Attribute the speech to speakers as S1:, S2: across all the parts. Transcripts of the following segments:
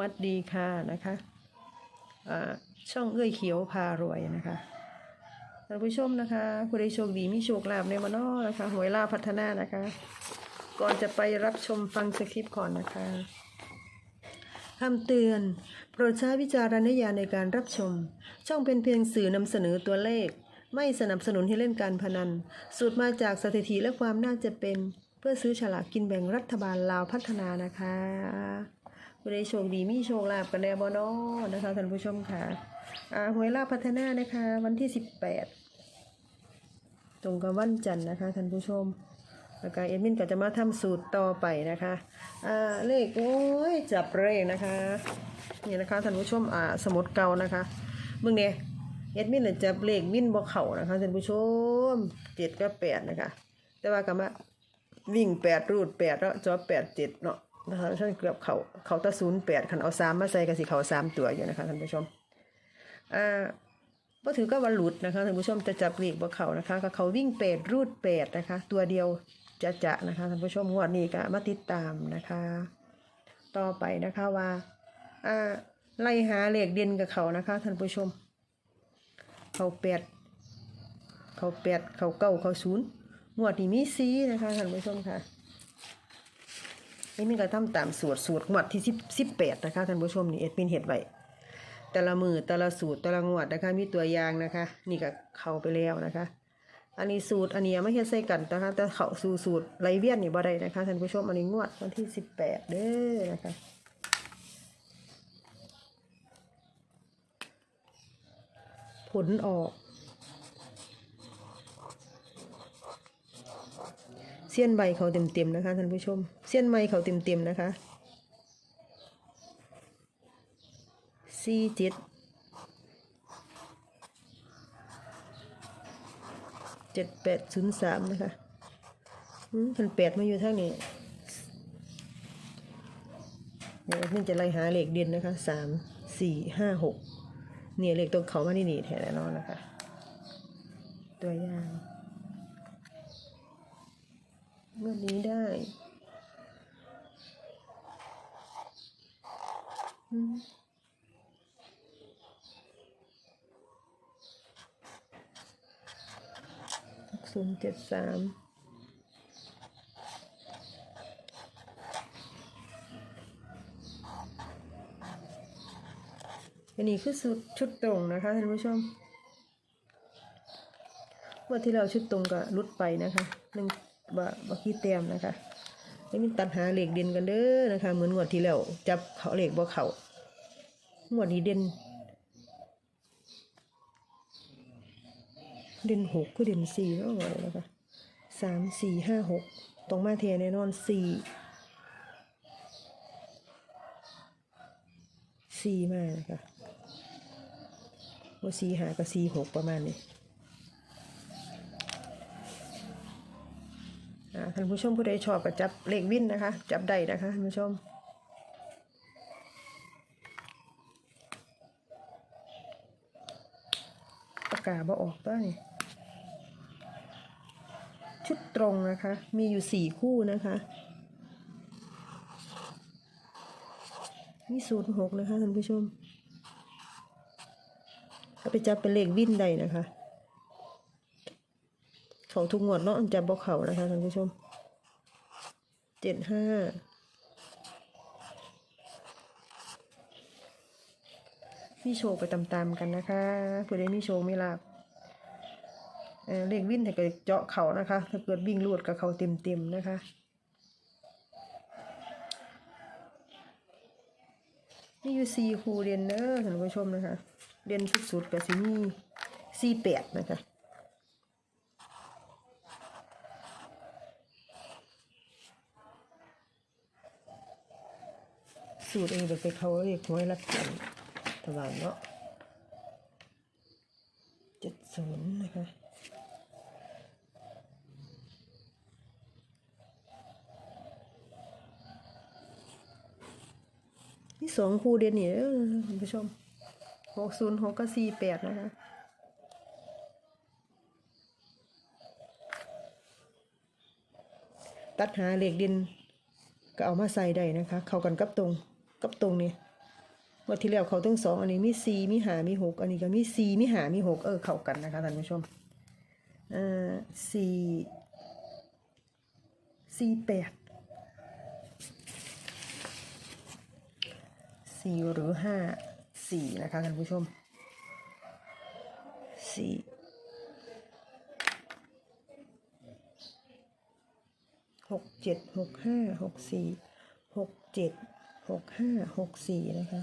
S1: วัสดีค่ะนะคะอ่าช่องเอื้อยเขียวพารวยนะคะท่านผู้ชมนะคะผู้ใดโชคดีมีโชคลาภในวันนอนะคะหวยลาพัฒนานะคะ ก่อนจะไปรับชมฟังสคริปต์ก่อนนะคะคำเตือน โปรดใช้วิจารณญาณในการรับชม ช่องเป็นเพียงสื่อนำเสนอตัวเลข ไม่สนับสนุนให้เล่นการพนันสูตรมาจากสถิติและความน่าจะเป็น เพื่อซื้อฉลากกินแบ่งรัฐบาลลาวพัฒนานะคะ ผู้ใดโชคดีมีโชคลาภกันแน่บอนอนะคะท่านผู้ชมค่ะอ่าหวยลาภพัฒนานะคะ วันที่18ตรงกับวันจันทร์นะคะท่านผู้ชมแล้วก็เอ็ดมินก็จะมาทำสูตรต่อไปนะคะอ่าเลขโอ้ยจับเลขนะคะนี่นะคะท่านผู้ชมอ่าสมุดเก่านะคะมึงเนี่ยเอ็ดมินน่ะจับเลขมินบ่เข่านะคะท่านผู้ชมเจ็ดกับแปดนะคะ แต่ว่ากับว่าวิ่งแปดรูดแปดแล้วจอแปดเจ็ดเนาะ นะคะฉันเกือบเขาเขาตะศูนย์แปดขันเอาสามมาใส่กันสิเขาสามตัวอยู่นะคะท่านผู้ชมอ่าก็ถือก็วันหลุดนะคะท่านผู้ชมจะจับเลขบ่เขานะคะก็เขาวิ่งแปดรูดแปดนะคะ ตัวเดียวจะจะนะคะท่านผู้ชมงวดนี้ก็มาติดตามนะคะ ต่อไปนะคะว่าอ่าไล่หาเลขเด่นกับเขานะคะท่านผู้ชม เขาแปดเขาแปดเขาเก้าเขาศูนย์งวดนี้มีซีนะคะท่านผู้ชมค่ะ นี่มันก็ทำตามสูตรสูตรงวดที่สิบสิบแปดนะคะท่านผู้ชมนี่เอ็ดมินเห็ดไว้แต่ละมือแต่ละสูตรแต่ละงวดนะคะ มีตัวอย่างนะคะ นี่ก็เข้าไปแล้วนะคะ อันนี้สูตรอันนี้ไม่เฮ็ดใส่กันนะคะ แต่เขาสู่สูตรไรเวียนนี่บ่ได้นะคะท่านผู้ชมอันนี้งวดวันที่สิบแปดเด้อนะคะผลออก เสี้ยนใบเขาเต็มๆนะคะท่านผู้ชม เสี้ยนไม้เขาเต็มๆนะคะสี่เจ็ดเจ็ดแปดศูนย์สามนะคะอืมพันแปดมาอยู่ทางนี้เดี๋ยวนี่จะไล่หาเลขเด่นนะคะสามสี่ห้าหกเนี่ยเลขตรงเขามานี่นี่แท้แน่นอนนะคะ ตัวอย่าง เมื่อนี้ได้อืมศูนย์เจ็ดสามอันนี้คือสุดชุดตรงนะคะท่านผู้ชม เมื่อที่เราชุดตรงก็ลุดไปนะคะหนึ่ง บะบะขี้เต็มนะคะแล้วมีตัดหาเหล็กเด่นกันเด้อนะคะ เหมือนงวดที่แล้วจับเขาเหล็กบ่เขางวดนี้เด่นเด่นหกก็เด่นสี่แล้วไงนะคะสามสี่ห้าหกตรงมาเทแน่นอนสี่สี่มานะคะว่าสี่หากับสี่หกประมาณนี้ อ่า ท่านผู้ชมผู้ใดชอบก็จับเลขวินนะคะ จับได้นะคะท่านผู้ชมปากกาบ่ออกได้ชุดตรงนะคะ มีอยู่สี่คู่นะคะ มีศูนย์หกนะคะท่านผู้ชมเอาไปจับเป็นเลขวินได้นะคะ เขาทุกงวดเนาะจับบ่เขานะคะท่านผู้ชม เจ็ดห้ามีโชว์ไปตามๆกันนะคะเพื่อได้มีโชว์ไม่ลาบเอ่อเลขวิ่นถ้าเกิดเจาะเขานะคะ ถ้าเกิดวิ่งลวดกับเขาเต็มๆนะคะนี่อยู่สี่คูเรียนเนอร์ท่านผู้ชมนะคะ เรียนสุดๆกับซีนี่สี่แปดนะคะ สูตรเองไปเขาเรียกหวยรักกันตลาดเนาะเจ็ดศูนย์นะคะนี่สองคู่เด่นนี้คุณผู้ชมหกศูนย์หกก็สี่แปดนะคะตัดหาเหล็กดินก็เอามาใส่ได้นะคะ เข้ากันกับตรง กับตรงนี้วันที่แล้วเขาทั้งสองอันนี้มีสี่มีหามีหกอันนี้ก็มีสี่มีหามีหกเออเข้ากันนะคะท่านผู้ชมเอ่อสี่สี่แปดสี่หรือห้าสี่นะคะท่านผู้ชมสี่หกเจ็ดหกห้าหกสี่หกเจ็ด หกห้าหกสี่นะคะ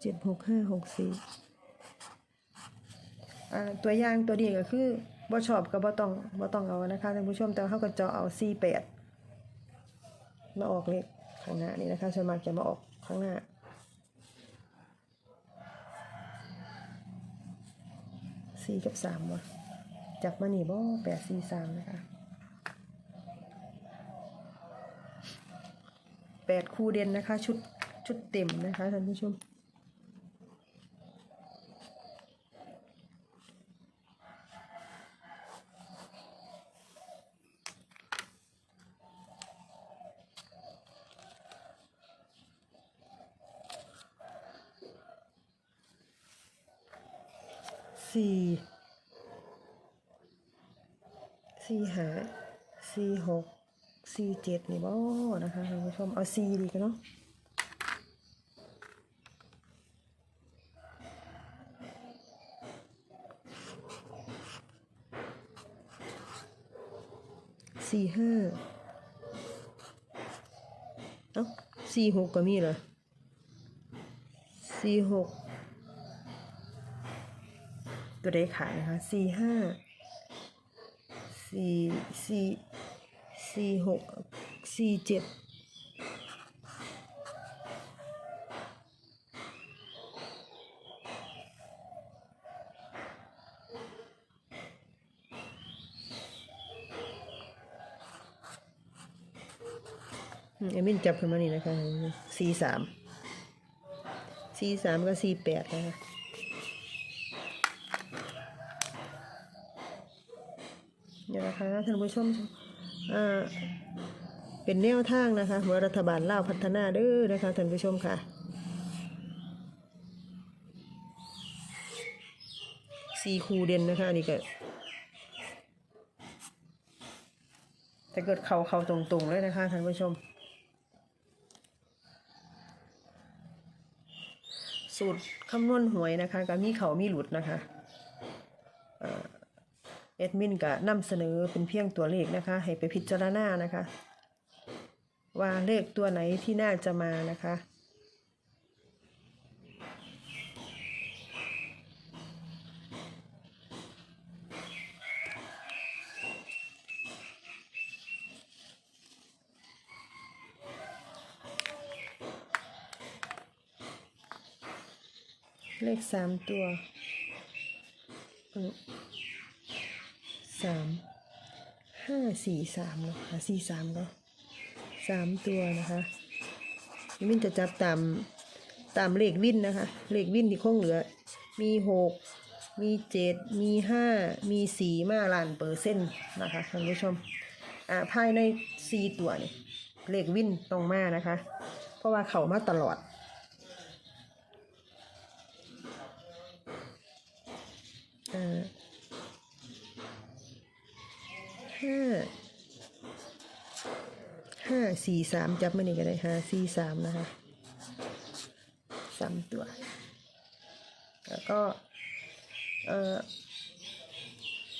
S1: เจ็ดหกห้าหกสี่ตัวอย่างตัวนี้ก็คือบ่ชอบก็บ่ต้องบ่ต้องเอานะคะท่านผู้ชมแต่เขาก็จะเอาสี่แปดมาออกเลขข้างหน้านี่นะคะส่วนมากจะมาออกข้างหน้า สี่กับสามวะจับมานี่บ่แปดสี่สามนะคะแปดคู่เด่นนะคะ ชุดชุดเต็มนะคะท่านผู้ชม สี่สี่หาสี่หกสี่เจ็ดนี่บ่นะคะท่านผู้ชมเอาสี่ดีกันเนาะสี่ห้าเอ้าสี่หกก็มีเหรอสี่หก ตัวเลขขายนะคะสี่ห้าสี่สี่สี่หกสี่เจ็ดอืมเอมินจับขึ้นมานี่นะคะสี่สามสี่สามกับสี่แปดนะคะ เนี่ยนะคะท่านผู้ชมอ่าเป็นแนวทางนะคะหัวรัฐบาลลาวพัฒนาเด้อนะคะท่านผู้ชมค่ะสี่คูเด่นนะคะนี่ก็แต่เกิดเขาเขาตรงๆเลยนะคะท่านผู้ชม สูตรคำนวณหวยนะคะก็มีเขามีหลุดนะคะแอดมินก็นำเสนอเป็นเพียงตัวเลขนะคะ ให้ไปพิจารณานะคะ ว่าเลขตัวไหนที่น่าจะมานะคะเลขสามตัว สามห้าสี่สามเนาะหาสี่สามก็สามตัวนะคะนี่มินจะจับตามตามเลขวินนะคะ เลขวินที่คงเหลือ มีหกมีเจ็ดมีห้ามีสี่มาล้านเปอร์เซ็นต์นะคะท่านผู้ชมอ่าภายในสี่ตัวนี่เลขวินตรงมานะคะ เพราะว่าเขามาตลอดอ่าห้า สี่สามจับมานี่ก็ได้ห้าสี่สามนะคะสามตัว แล้วก็เอ่อ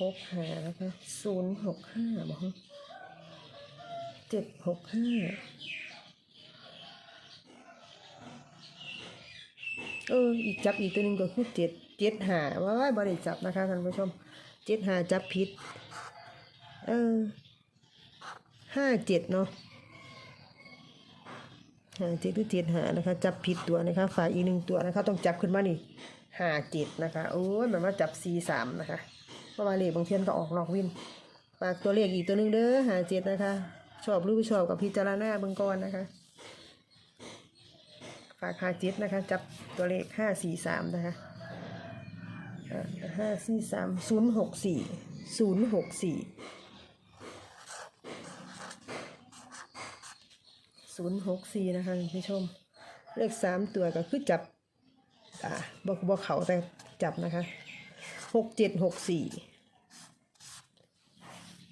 S1: หกหานะคะศูนย์หกห้าบอกเจ็ดหกห้าเอออีกจับอีกตัวหนึ่งก็คือเจ็ดเจ็ดหาว่าบริจับนะคะท่านผู้ชมเจ็ดหาจับผิดเออห้าเจ็ดเนาะ หาเจ็ดหรือเจ็ดหานะคะ จับผิดตัวนะคะฝ่ายอีกหนึ่งตัวนะคะ ต้องจับขึ้นมานี่ห้าเจ็ดนะคะ โอ้ยแบบว่าจับสี่สามนะคะเพราะว่าเลขบางเทียนก็ออกนอกวินฝากตัวเลขอีกตัวหนึ่งเด้อหาเจ็ดนะคะ ชอบหรือไม่ชอบกับพิจารณาเบื้องก่อนนะคะ ฝากหาเจ็ดนะคะ จับตัวเลขห้าสี่สามนะคะห้าสี่สามศูนย์หกสี่ศูนย์หกสี่ ศูนย์หกสี่นะคะท่านผู้ชม เลขสามตัวก็คือจับอ่าบอกบอกเขาแต่จับนะคะหกเจ็ดหกสี่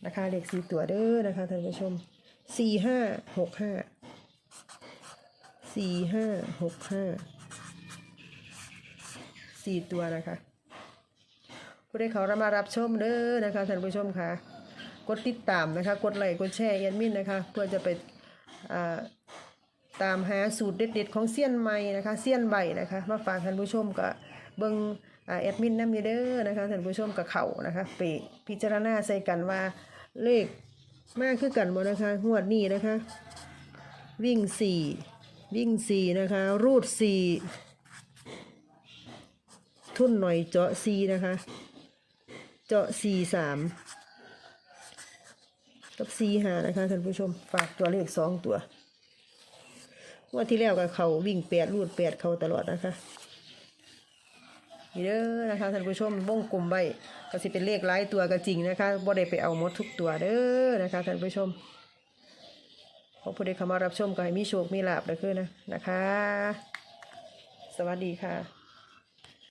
S1: นะคะเลขสี่ตัวเด้อนะคะท่านผู้ชมสี่ห้าหกห้าสี่ห้าหกห้าสี่ตัวนะคะผู้ใดเขาเรามารับชมเด้อนะคะท่านผู้ชมค่ะ กดติดตามนะคะ กดไลค์กดแชร์แอดมินนะคะ เพื่อจะไป ตามหาสูตรเด็ดๆของเซียนใหม่นะคะเซียนใบนะคะมาฝากท่านผู้ชมก็เบิงอแอดมินน้ำเด้อนะคะท่านผู้ชมกับเขานะคะไปพิจารณาใส่กันว่าเลขมากคือกันบ่นะคะงวดนี้นะคะ วิ่งสี่วิ่งสี่นะคะ รูดสี่ทุ่นหน่อยเจาะสี่นะคะ เจาะสี่สาม กับสี่หานะคะท่านผู้ชมฝากตัวเลขสองตัวว่าที่แล้วกับเขาวิ่งแปดรูดแปดเขาตลอดนะคะนี่เด้อนะคะท่านผู้ชมวงกลมใบก็สิเป็นเลขหลายตัวก็จริงนะคะบ่ได้ไปเอาหมดทุกตัวเด้อนะคะท่านผู้ชมขอผู้ใดเข้ามารับชมก็ให้มีโชคมีลาบเด้อคือนะนะคะ สวัสดีค่ะ